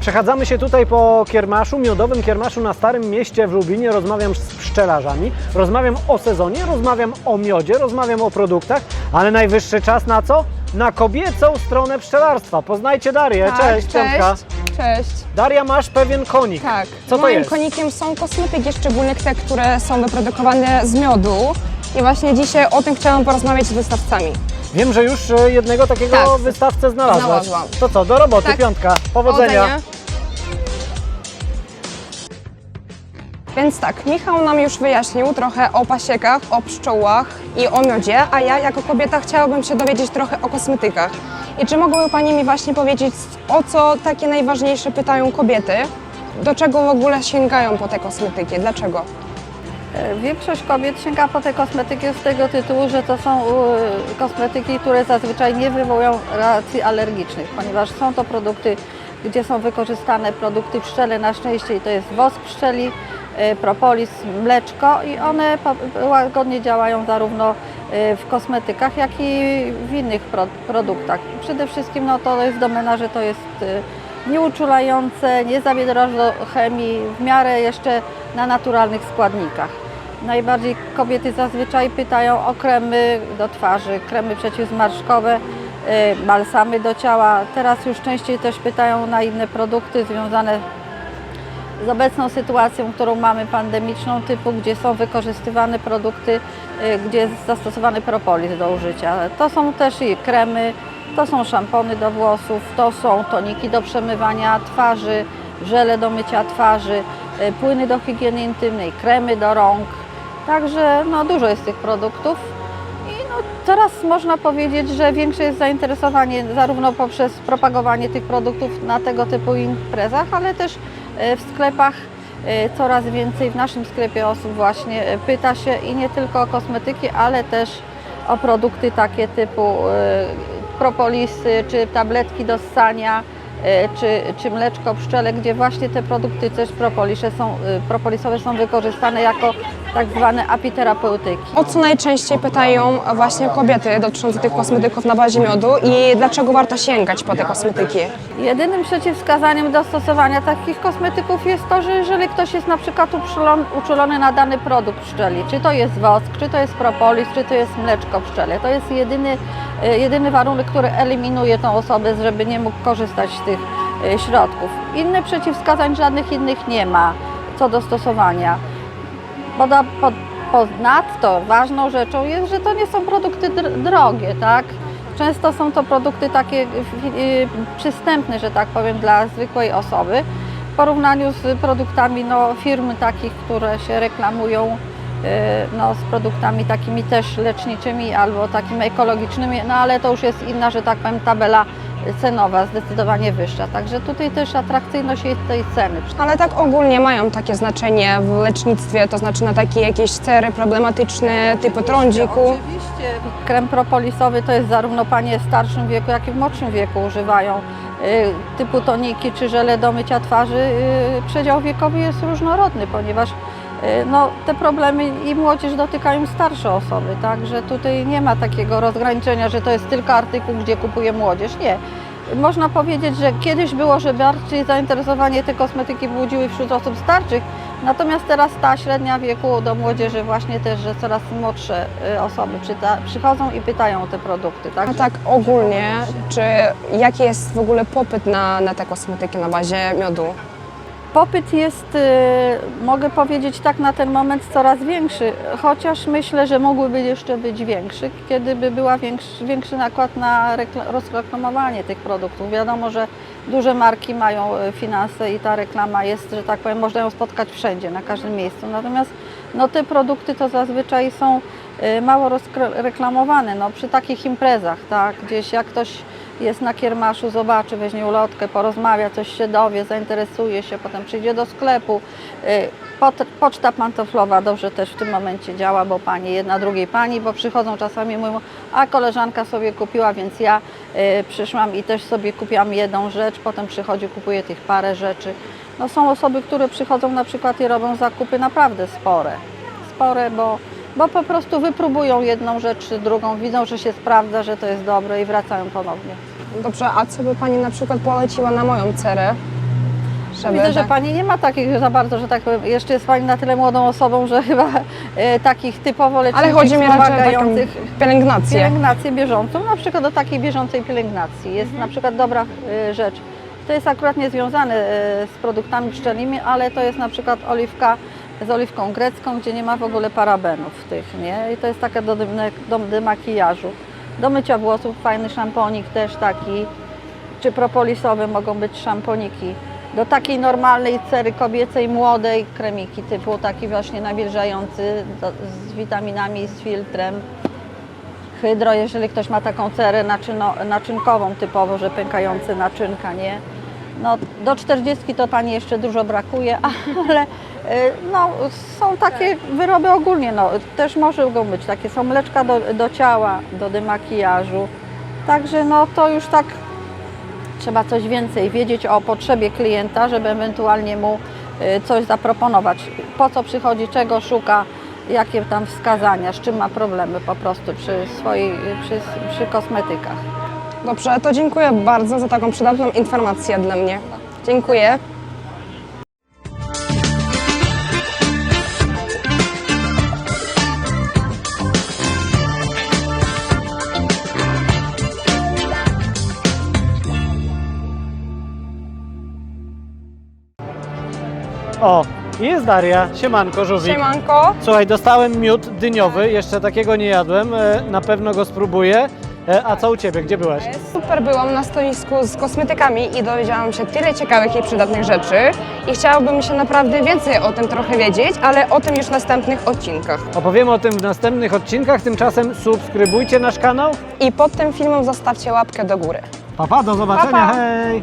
Przechadzamy się tutaj po kiermaszu, miodowym kiermaszu na Starym Mieście w Lublinie. Rozmawiam z pszczelarzami, rozmawiam o sezonie, rozmawiam o miodzie, rozmawiam o produktach, ale najwyższy czas na co? Na kobiecą stronę pszczelarstwa. Poznajcie Darię. Tak, cześć, Piątka. cześć, cześć. Daria, masz pewien konik. Tak. Co to Moim jest? konikiem są kosmetyki, szczególnie te, które są wyprodukowane z miodu. I właśnie dzisiaj o tym chciałam porozmawiać z wystawcami. Wiem, że już e, jednego takiego Tak. wystawcę znalazłaś. Znalazłam. To co, do roboty, Tak. Piątka. Powodzenia. Więc tak, Michał nam już wyjaśnił trochę o pasiekach, o pszczołach i o miodzie, a ja jako kobieta chciałabym się dowiedzieć trochę o kosmetykach. I czy mogłyby Pani mi właśnie powiedzieć, o co takie najważniejsze pytają kobiety? Do czego w ogóle sięgają po te kosmetyki? Dlaczego? E, Większość kobiet sięga po te kosmetyki z tego tytułu, że to są kosmetyki, które zazwyczaj nie wywołują reakcji alergicznych, ponieważ są to produkty, gdzie są wykorzystane produkty pszczele na szczęście i to jest wosk pszczeli, e, propolis, mleczko i one łagodnie działają zarówno e, w kosmetykach, jak i w innych pro, produktach. Przede wszystkim no, to jest domena, że to jest nieuczulające, nie zawiera do chemii, w miarę jeszcze na naturalnych składnikach. Najbardziej kobiety zazwyczaj pytają o kremy do twarzy, kremy przeciwzmarszczkowe, y, balsamy do ciała. Teraz już częściej też pytają na inne produkty związane z obecną sytuacją, którą mamy pandemiczną typu, gdzie są wykorzystywane produkty, y, gdzie jest zastosowany propolis do użycia. To są też i kremy, to są szampony do włosów, to są toniki do przemywania twarzy, żele do mycia twarzy, y, płyny do higieny intymnej, kremy do rąk. Także no, dużo jest tych produktów. I no, teraz można powiedzieć, że większe jest zainteresowanie zarówno poprzez propagowanie tych produktów na tego typu imprezach, ale też e, w sklepach e, coraz więcej w naszym sklepie osób właśnie pyta się i nie tylko o kosmetyki, ale też o produkty takie typu propolisy, czy tabletki do ssania, e, czy, czy mleczko pszczele, gdzie właśnie te produkty też propolisze są, e, propolisowe są wykorzystane jako tak zwane apiterapeutyki. O co najczęściej pytają właśnie kobiety dotyczące tych kosmetyków na bazie miodu i dlaczego warto sięgać po te kosmetyki? Jedynym przeciwwskazaniem do stosowania takich kosmetyków jest to, że jeżeli ktoś jest na przykład uczulony, na dany produkt pszczeli, czy to jest wosk, czy to jest propolis, czy to jest mleczko pszczele, to jest jedyny, jedyny warunek, który eliminuje tą osobę, żeby nie mógł korzystać z tych e, środków. Innych przeciwwskazań żadnych innych nie ma co do stosowania. Ponadto ważną rzeczą jest, że to nie są produkty dr- drogie, tak? Często są to produkty takie y, przystępne, że tak powiem, dla zwykłej osoby w porównaniu z produktami no, firm takich, które się reklamują no, z produktami takimi też leczniczymi albo takimi ekologicznymi, no ale to już jest inna, że tak powiem, tabela cenowa, zdecydowanie wyższa. Także tutaj też atrakcyjność jest tej ceny. Ale tak ogólnie mają takie znaczenie w lecznictwie, to znaczy na takie jakieś cery problematyczne typu trądziku. Oczywiście. Krem propolisowy to jest zarówno panie w starszym wieku, jak i w młodszym wieku używają. y, Typu toniki czy żele do mycia twarzy. y, Przedział wiekowy jest różnorodny, ponieważ y, no, te problemy i młodzież dotykają starsze osoby, także tutaj nie ma takiego rozgraniczenia, że to jest tylko artykuł, gdzie kupuje młodzież. Nie. Można powiedzieć, że kiedyś było, że bardziej zainteresowanie te kosmetyki budziły wśród osób starszych, natomiast teraz ta średnia wieku do młodzieży właśnie też, że coraz młodsze y, osoby przychodzą i pytają o te produkty. A Tak? tak ogólnie, czy jaki jest w ogóle popyt na, na te kosmetyki na bazie miodu? Popyt jest, y, mogę powiedzieć tak na ten moment, coraz większy, chociaż myślę, że mógłby jeszcze być większy, kiedy by była większy, większy nakład na rekla- rozreklamowanie tych produktów. Wiadomo, że duże marki mają y, finanse i ta reklama jest, że tak powiem, można ją spotkać wszędzie, na każdym miejscu. Natomiast no, te produkty to zazwyczaj są y, mało rozreklamowane no, przy takich imprezach, tak? gdzieś jak ktoś jest na kiermaszu, zobaczy, weźmie ulotkę, porozmawia, coś się dowie, zainteresuje się, potem przyjdzie do sklepu. Y, Poczta pantoflowa dobrze też w tym momencie działa, bo pani jedna drugiej pani, bo przychodzą czasami mówią, a koleżanka sobie kupiła, więc ja y, przyszłam i też sobie kupiłam jedną rzecz, potem przychodzi, kupuje tych parę rzeczy. No są osoby, które przychodzą na przykład i robią zakupy naprawdę spore, spore, bo bo po prostu wypróbują jedną rzecz czy drugą, widzą, że się sprawdza, że to jest dobre i wracają ponownie. Dobrze, a co by Pani na przykład poleciła na moją cerę? Żeby Widzę, że tak- Pani nie ma takich za bardzo, że tak powiem, jeszcze jest Pani na tyle młodą osobą, że chyba e, takich typowo leczniczych, Ale chodzi mi raczej o taką wspomagających pielęgnację. pielęgnację bieżącą, na przykład do takiej bieżącej pielęgnacji. Jest na przykład dobra e, rzecz. To jest akurat niezwiązane e, z produktami pszczelimi, ale to jest na przykład oliwka z oliwką grecką, gdzie nie ma w ogóle parabenów tych, nie? I to jest taka do, dym- do demakijażu. Do mycia włosów fajny szamponik też taki, czy propolisowy mogą być szamponiki. Do takiej normalnej cery kobiecej, młodej kremiki typu taki właśnie nawilżający do, z witaminami, z filtrem. Hydro, jeżeli ktoś ma taką cerę naczyno, naczynkową typowo, że pękające naczynka, nie? No, do 40 to Pani jeszcze dużo brakuje, ale y, no, są takie wyroby ogólnie, no, też mogą być takie, są mleczka do, do ciała, do demakijażu, także no to już tak trzeba coś więcej wiedzieć o potrzebie klienta, żeby ewentualnie mu y, coś zaproponować. Po co przychodzi, czego szuka, jakie tam wskazania, z czym ma problemy po prostu przy swojej, przy, przy kosmetykach. Dobrze, to dziękuję bardzo za taką przydatną informację dla mnie. Dziękuję. O, jest Daria. Siemanko, żółwik. Siemanko. Słuchaj, dostałem miód dyniowy, jeszcze takiego nie jadłem, e, na pewno go spróbuję. E, A co u Ciebie, gdzie byłaś? Super byłam na stoisku z kosmetykami i dowiedziałam się tyle ciekawych i przydatnych rzeczy i chciałabym się naprawdę więcej o tym trochę wiedzieć, ale o tym już w następnych odcinkach. Opowiemy o tym w następnych odcinkach, tymczasem subskrybujcie nasz kanał. I pod tym filmem zostawcie łapkę do góry. Pa, pa do zobaczenia, Pa, pa. hej!